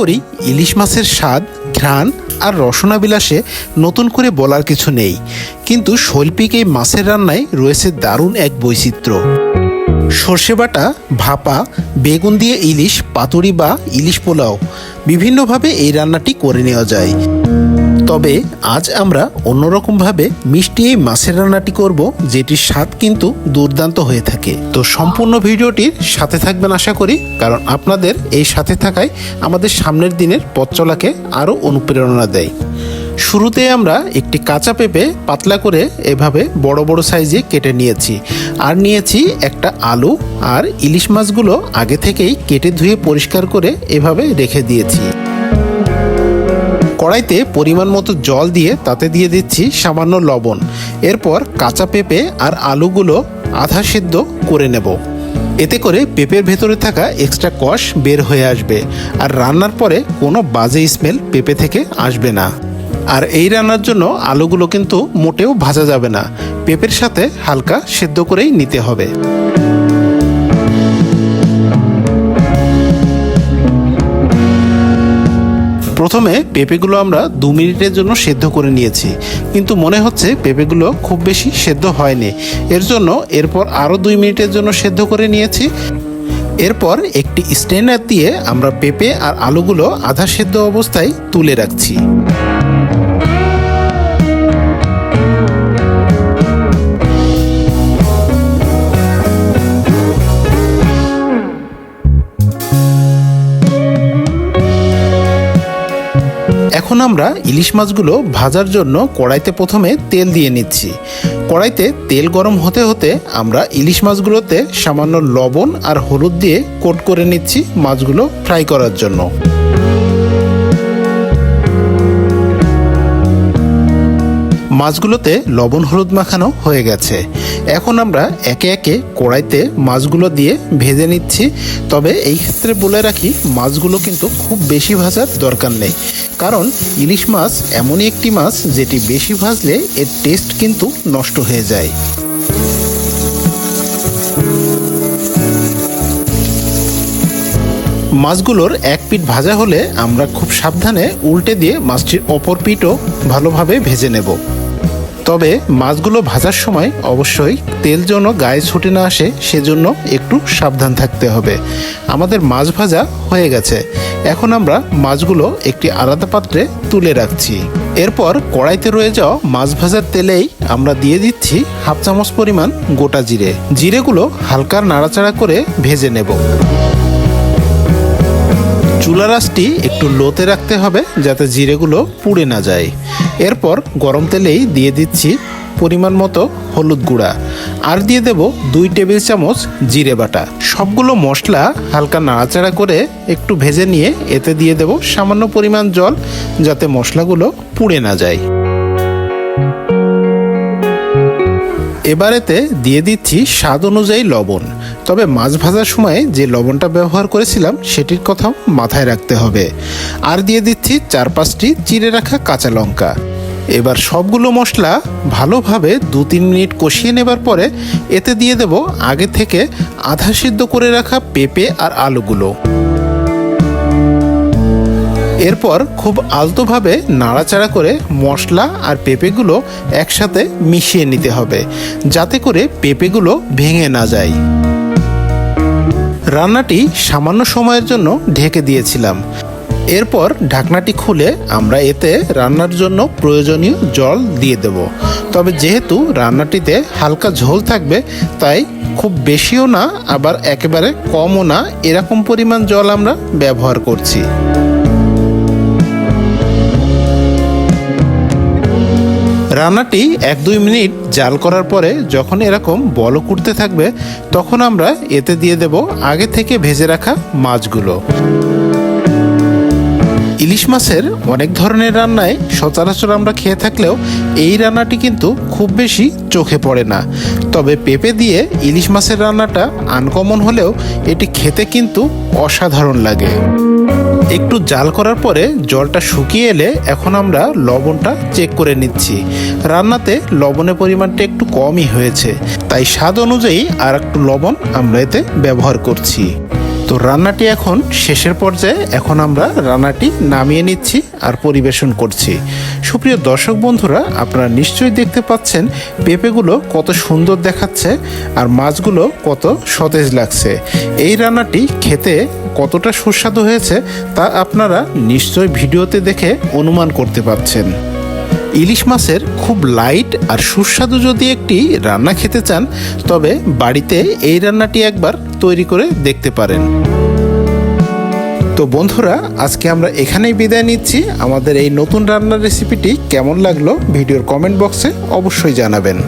করি ইলিশ মাছের স্বাদ, ঘ্রাণ আর রসনা বিলাসে নতুন করে বলার কিছু নেই। কিন্তু শৈল্পিক এই মাছের রান্নায় রয়েছে দারুণ এক বৈচিত্র্য। সর্ষে বাটা, ভাপা, বেগুন দিয়ে ইলিশ, পাতুরি বা ইলিশ পোলাও। বিভিন্নভাবে এই রান্নাটি করে নেওয়া যায়। তবে আজ আমরা অন্যরকমভাবে মিষ্টি এই মাছের রান্নাটি করব, যেটির স্বাদ কিন্তু দুর্দান্ত হয়ে থাকে। তো সম্পূর্ণ ভিডিওটির সাথে থাকবেন আশা করি, কারণ আপনাদের এই সাথে থাকায় আমাদের সামনের দিনের পথ চলাকে আরও অনুপ্রেরণা দেয়। শুরুতে আমরা একটি কাঁচা পেঁপে পাতলা করে এভাবে বড় বড় সাইজে কেটে নিয়েছি। আর নিয়েছি একটা আলু আর ইলিশ মাছগুলো আগে থেকেই কেটে ধুয়ে পরিষ্কার করে এভাবে রেখে দিয়েছি। কড়াইতে পরিমাণ মতো জল দিয়ে তাতে দিয়ে দিচ্ছি সামান্য লবণ। এরপর কাঁচা পেঁপে আর আলুগুলো আধা সেদ্ধ করে নেব। এতে করে পেঁপের ভেতরে থাকা এক্সট্রা কষ বের হয়ে আসবে আর রান্নার পরে কোনো বাজে স্মেল পেঁপে থেকে আসবে না। আর এই রান্নার জন্য আলুগুলো কিন্তু মোটেও ভাজা যাবে না। পেঁপের সাথে হালকা সেদ্ধ করেই নিতে হবে। প্রথমে পেঁপেগুলো আমরা দু মিনিটের জন্য সেদ্ধ করে নিয়েছি। কিন্তু মনে হচ্ছে পেঁপেগুলো খুব বেশি সেদ্ধ হয়নি। এর জন্য এরপর আরও দুই মিনিটের জন্য সেদ্ধ করে নিয়েছি। এরপর একটি স্ট্যান্ডার দিয়ে আমরা পেঁপে আর আলুগুলো আধা সেদ্ধ অবস্থায় তুলে রাখছি। এখন আমরা ইলিশ মাছগুলো ভাজার জন্য কড়াইতে প্রথমে তেল দিয়ে নিচ্ছি। কড়াইতে তেল গরম হতে হতে আমরা ইলিশ মাছগুলোতে সামান্য লবণ আর হলুদ দিয়ে কোট করে নিচ্ছি মাছগুলো ফ্রাই করার জন্য। মাছগুলোতে লবণ হলুদ মাখানো হয়ে গেছে। এখন আমরা একে একে কড়াইতে মাছগুলো দিয়ে ভেজে নিচ্ছি। তবে এই ক্ষেত্রে বলে রাখি, মাছগুলো কিন্তু খুব বেশি ভাজার দরকার নেই। কারণ ইলিশ মাছ এমনই একটি মাছ যেটি বেশি ভাজলে এর টেস্ট কিন্তু নষ্ট হয়ে যায়। মাছগুলোর এক পিঠ ভাজা হলে আমরা খুব সাবধানে উল্টে দিয়ে মাছটির অপর পিঠও ভালোভাবে ভেজে নেব। তবে মাছগুলো ভাজার সময় অবশ্যই তেল যেন গায়ে ছুটে না আসে, সেজন্য একটু সাবধান থাকতে হবে। আমাদের মাছ ভাজা হয়ে গেছে। এখন আমরা মাছগুলো একটি আলাদা পাত্রে তুলে রাখছি। এরপর কড়াইতে রয়ে যাওয়া মাছ ভাজার তেলেই আমরা দিয়ে দিচ্ছি হাফ চামচ পরিমাণ গোটা জিরে। জিরেগুলো হালকা নাড়াচাড়া করে ভেজে নেব। চুলা রাসটি একটু লোতে রাখতে হবে যাতে জিরেগুলো পুড়ে না যায়। এরপর গরম তেলেই দিয়ে দিচ্ছি পরিমাণ মতো হলুদ গুঁড়া। আর দিয়ে দেব দুই টেবিল চামচ জিরে বাটা। সবগুলো মশলা হালকা নাড়াচাড়া করে একটু ভেজে নিয়ে এতে দিয়ে দেব সামান্য পরিমাণ জল যাতে মশলাগুলো পুড়ে না যায়। এবারেতে দিয়ে দিচ্ছি স্বাদ অনুযায়ী লবণ। তবে মাছ ভাজার সময় যে লবণটা ব্যবহার করেছিলাম সেটির কথাও মাথায় রাখতে হবে। আর দিয়ে দিচ্ছি চার পাঁচটি চিড়ে রাখা কাঁচা লঙ্কা। এবার সবগুলো মশলা ভালোভাবে দু তিন মিনিট কষিয়ে নেবার পরে এতে দিয়ে দেব আগে থেকে আধা সিদ্ধ করে রাখা পেঁপে আর আলুগুলো। এরপর খুব আলতোভাবে নাড়াচাড়া করে মশলা আর পেঁপেগুলো একসাথে মিশিয়ে নিতে হবে, যাতে করে পেঁপেগুলো ভেঙে না যায়। রান্নাটি সামান্য সময়ের জন্য ঢেকে দিয়েছিলাম। এরপর ঢাকনাটি খুলে আমরা এতে রান্নার জন্য প্রয়োজনীয় জল দিয়ে দেব। তবে যেহেতু রান্নাটিতে হালকা ঝোল থাকবে, তাই খুব বেশিও না, আবার একেবারে কমও না, এরকম পরিমাণ জল আমরা ব্যবহার করছি। রান্নাটি এক দুই মিনিট জাল করার পরে যখন এরকম বল উঠতে থাকবে, তখন আমরা এতে দিয়ে দেব আগে থেকে ভেজে রাখা মাছগুলো। ইলিশ মাছের অনেক ধরনের রান্নায় সচরাচর আমরা খেয়ে থাকলেও এই রান্নাটি কিন্তু খুব বেশি চোখে পড়ে না। তবে পেঁপে দিয়ে ইলিশ মাছের রান্নাটা আনকমন হলেও এটি খেতে কিন্তু অসাধারণ লাগে। একটু জাল করার পরে জলটা শুকিয়ে এলে এখন আমরা লবণটা চেক করে নিচ্ছি। রান্নাতে লবণের পরিমাণটা একটু কমই হয়েছে। তাই স্বাদ অনুযায়ী আর একটু লবণ আমরা এতে ব্যবহার করছি। তো রান্নাটি এখন শেষের পর্যায়ে এখন আমরা রান্নাটি নামিয়ে নিচ্ছি আর পরিবেশন করছি। সুপ্রিয় দর্শক বন্ধুরা, আপনারা নিশ্চয়ই দেখতে পাচ্ছেন পেঁপেগুলো কত সুন্দর দেখাচ্ছে আর মাছগুলো কত সতেজ লাগছে। এই রান্নাটি খেতে কতটা সুস্বাদু হয়েছে তা আপনারা নিশ্চয় ভিডিওতে দেখে অনুমান করতে পারছেন। ইলিশ মাছের খুব লাইট আর সুস্বাদু যদি একটি রান্না খেতে চান, তবে বাড়িতে এই রান্নাটি একবার তৈরি করে দেখতে পারেন। তো বন্ধুরা, আজকে আমরা এখানেই বিদায় নিচ্ছি। আমাদের এই নতুন রান্নার রেসিপিটি কেমন লাগল ভিডিওর কমেন্ট বক্সে অবশ্যই জানাবেন।